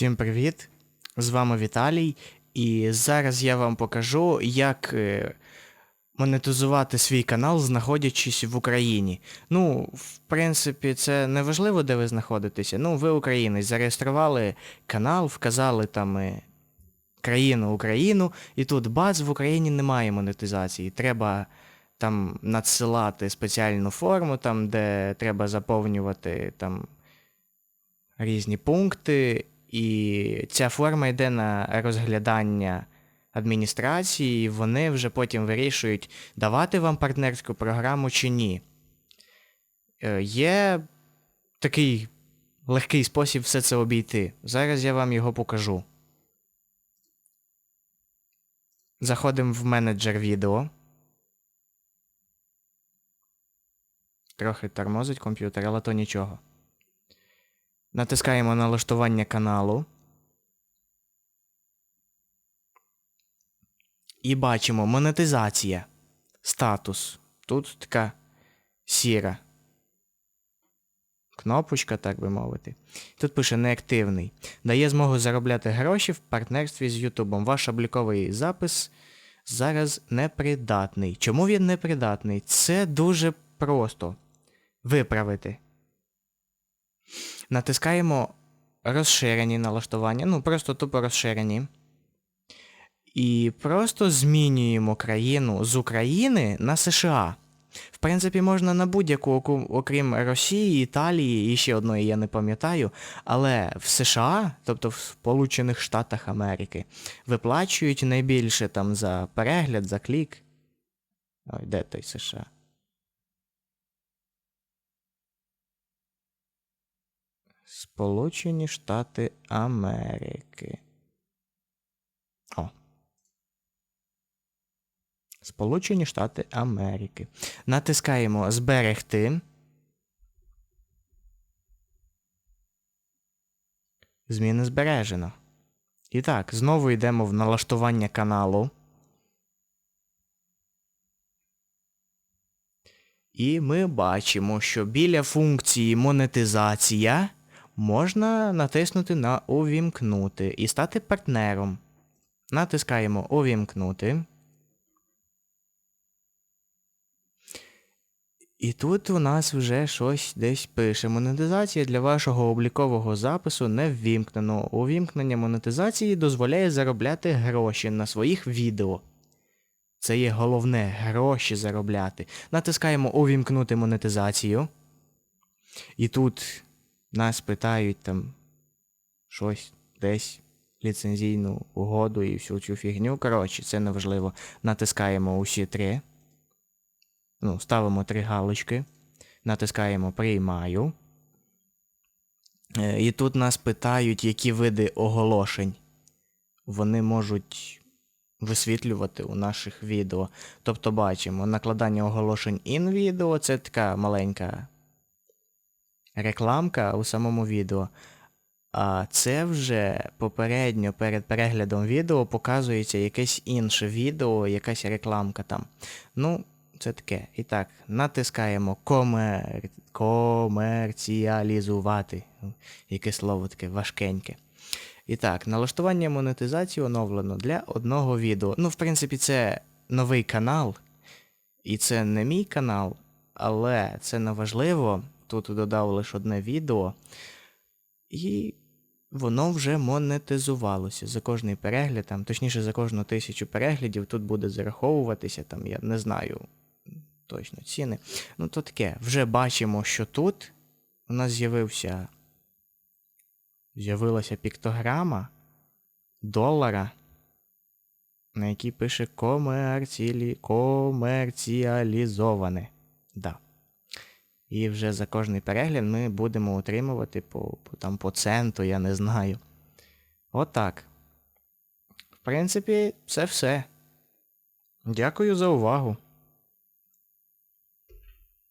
Всім привіт! З вами Віталій, і зараз я вам покажу, як е, монетизувати свій канал, знаходячись в Україні. Ну, в принципі, це не важливо, де ви знаходитеся. Ну, ви українець, зареєстрували канал, вказали там е, країну Україну, і тут бац, в Україні немає монетизації. Треба там надсилати спеціальну форму, там, де треба заповнювати там різні пункти, і ця форма йде на розглядання адміністрації, і вони вже потім вирішують, давати вам партнерську програму чи ні. Е, Є такий легкий спосіб все це обійти. Зараз я вам його покажу. Заходимо в менеджер відео. Трохи тормозить комп'ютер, але то нічого. Натискаємо налаштування каналу. І бачимо монетизація. Статус. Тут така сіра. Кнопочка, так би мовити. Тут пише неактивний. Дає змогу заробляти гроші в партнерстві з Ютубом. Ваш обліковий запис зараз непридатний. Чому він непридатний? Це дуже просто виправити. Натискаємо розширені налаштування, ну просто тупо розширені. І просто змінюємо країну з України на США. В принципі, можна на будь-яку, окрім Росії, Італії і ще одної я не пам'ятаю. Але в США, тобто в Сполучених Штатах Америки, виплачують найбільше там за перегляд, за клік. Ой, де той США? Сполучені Штати Америки. О. Сполучені Штати Америки. Натискаємо Зберегти. Зміни збережено. І так, знову йдемо в налаштування каналу. І ми бачимо, що біля функції монетизація можна натиснути на Увімкнути і стати партнером. Натискаємо Увімкнути. І тут у нас вже щось десь пише. Монетизація для вашого облікового запису не ввімкнено. Увімкнення монетизації дозволяє заробляти гроші на своїх відео. Це є головне гроші заробляти. Натискаємо Увімкнути монетизацію. І тут нас питають там щось десь, ліцензійну угоду і всю цю фігню. Коротше, це неважливо. Натискаємо усі три. Ну, ставимо три галочки. Натискаємо Приймаю. Е, І тут нас питають, які види оголошень вони можуть висвітлювати у наших відео. Тобто бачимо накладання оголошень in відео це така маленька рекламка у самому відео. А це вже попередньо перед переглядом відео показується якесь інше відео, якась рекламка там. Ну, це таке. І так, натискаємо комер... комерціалізувати. Яке слово таке важкеньке. І так, налаштування монетизації оновлено для одного відео. Ну, в принципі, це новий канал, і це не мій канал, але це не важливо. Тут додав лише одне відео. І воно вже монетизувалося за кожний перегляд, там, точніше, за кожну тисячу переглядів тут буде зараховуватися, там, я не знаю точно ціни. Ну, то таке, вже бачимо, що тут у нас з'явився. З'явилася піктограма долара, на якій пише комерцілі... комерціалізоване. Да. І вже за кожний перегляд ми будемо отримувати по, по, там, по центу, я не знаю. Отак. В принципі, це все. Дякую за увагу.